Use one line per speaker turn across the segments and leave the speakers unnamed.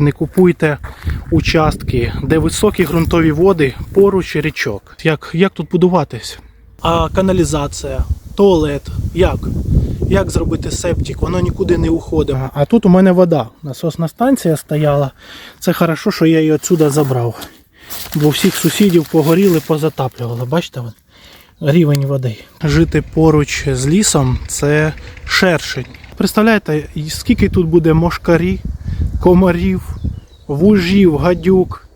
Не купуйте участки, де високі ґрунтові води поруч річок. Як, як тут будуватись? А каналізація, туалет, як? Як зробити септик? Воно нікуди не уходить. А, а тут у мене вода. Насосна станція стояла. Це хорошо, що я її отсюди забрав. Бо всіх сусідів погоріли, позатаплювали. Бачите? от? Рівень води. Жити поруч з лісом це шершень. Представляєте, скільки тут буде мошкарі, комарів, вужів, гадюк.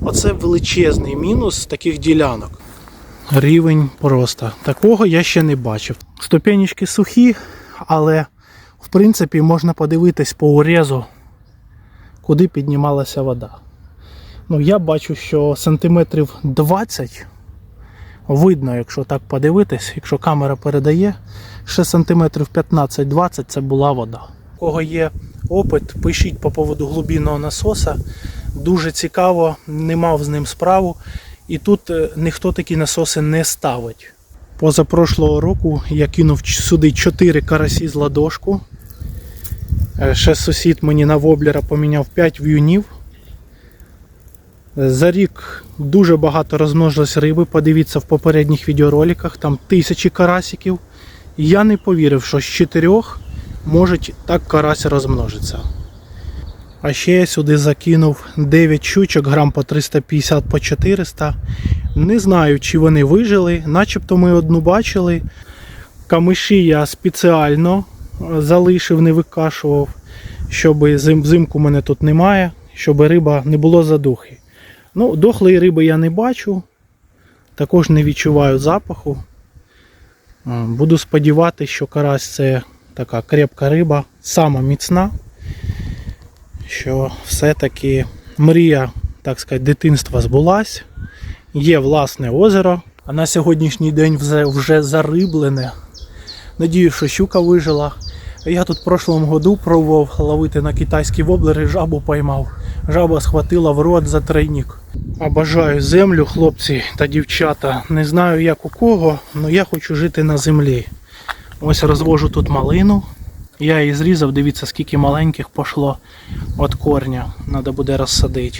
Оце величезний мінус таких ділянок. Рівень просто. Такого я ще не бачив. Ступенечки сухі, але в принципі можна подивитись по урезу, куди піднімалася вода. Ну, я бачу, що сантиметрів 20 видно, якщо так подивитись, якщо камера передає, ще сантиметрів 15-20 це була вода. У кого є опит, пишіть по поводу глибинного насоса. Дуже цікаво, не мав з ним справу. І тут е, ніхто такі насоси не ставить. Позапрошлого року я кинув сюди 4 карасі з ладошку. Е, Ще сусід мені на воблера поміняв 5 в'юнів. За рік дуже багато розмножилось риби. Подивіться в попередніх відеороликах, там тисячі карасиків. Я не повірив, що з чотирьох може так карась розмножиться. А ще я сюди закинув 9 щучок, грам по 350 по 400. Не знаю, чи вони вижили, начебто ми одну бачили. Камиші я спеціально е, залишив, не викашував, щоб зим, взимку мене тут немає, щоб риба не було задухи. Ну, дохлої риби я не бачу, також не відчуваю запаху. Е, Буду сподіватися, що карась це така крепка риба, сама міцна, що все-таки мрія, так сказати, дитинства збулась. Є власне озеро, а на сьогоднішній день вже, зариблене. Надію, що щука вижила. Я тут в прошлому году пробував ловити на китайські воблери, жабу поймав. Жаба схватила в рот за тройник. Обажаю землю, хлопці та дівчата. Не знаю як у кого, але я хочу жити на землі. Ось розвожу тут малину. Я її зрізав, дивіться, скільки маленьких пошло від корня. Треба буде розсадити.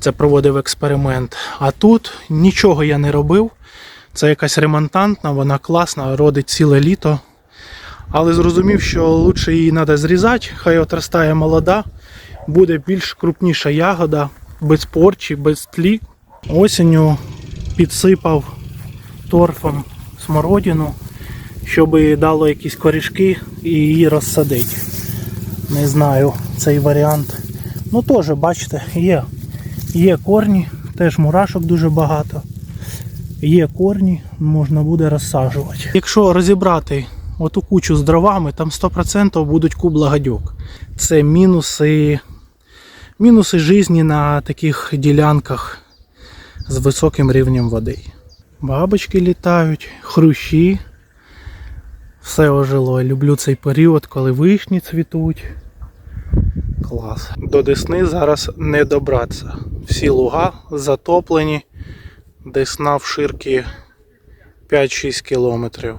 Це проводив експеримент. А тут нічого я не робив. Це якась ремонтантна, вона класна, родить ціле літо. Але зрозумів, що лучше її треба зрізати, хай отростає молода, буде більш крупніша ягода, без порчі, без тлі. Осінню підсипав торфом смородину, щоб дало якісь корішки і її розсадити. Не знаю цей варіант. Ну теж, бачите, є, є корні, теж мурашок дуже багато. Є корні, можна буде розсаджувати. Якщо розібрати оту кучу з дровами, там 100% будуть кубла гадюк. Це мінуси, мінуси житті на таких ділянках з високим рівнем води. Бабочки літають, хрущі. Все ожило. Люблю цей період, коли вишні цвітуть. Клас. До Десни зараз не добратися. Всі луга затоплені. Десна в ширки 5-6 кілометрів.